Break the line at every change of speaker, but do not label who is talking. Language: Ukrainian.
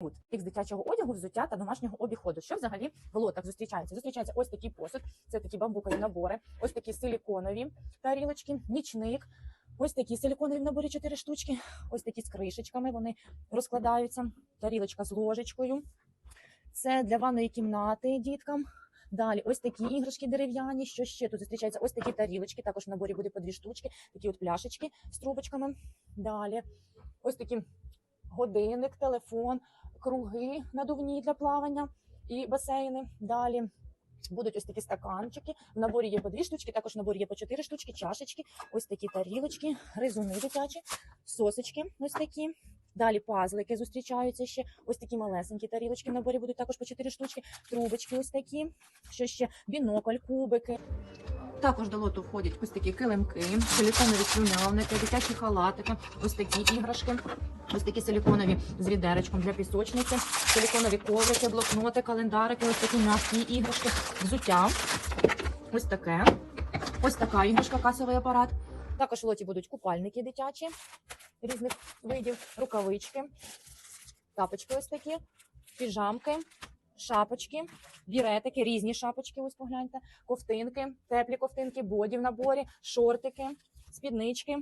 От, з дитячого одягу, взуття та домашнього обіходу. Що взагалі в лотах зустрічається? Зустрічається ось такий посуд, це такі бамбукові набори, ось такі силіконові тарілочки, нічник, ось такі силіконові наборі 4 штучки, ось такі з кришечками, вони розкладаються, тарілочка з ложечкою. Це для ванної кімнати діткам. Далі ось такі іграшки дерев'яні. Що ще тут зустрічається? Ось такі тарілочки. Також в наборі буде по дві штучки, такі от пляшечки з трубочками. Далі ось такі годинник, телефон, круги надувні для плавання і басейни. Далі будуть ось такі стаканчики. В наборі є по дві штучки, також в наборі є по чотири штучки, чашечки, ось такі тарілочки, ризуни дитячі, сосочки ось такі. Далі пазлики зустрічаються ще. Ось такі малесенькі тарілочки в наборі будуть також по 4 штучки, трубочки ось такі. Що ще? Бінокль, кубики. Також до лоту входять ось такі килимки, силіконові слюнявники, дитячі халатики, ось такі іграшки, ось такі силіконові з відеречком для пісочниці, силіконові коврики, блокноти, календарики, ось такі м'які іграшки, взуття. Ось таке. Ось така іграшка, касовий апарат. Також в лоті будуть купальники дитячі різних видів, рукавички, тапочки ось такі, піжамки, шапочки, біретики, різні шапочки, ось погляньте, ковтинки, теплі ковтинки, боді в наборі, шортики, спіднички,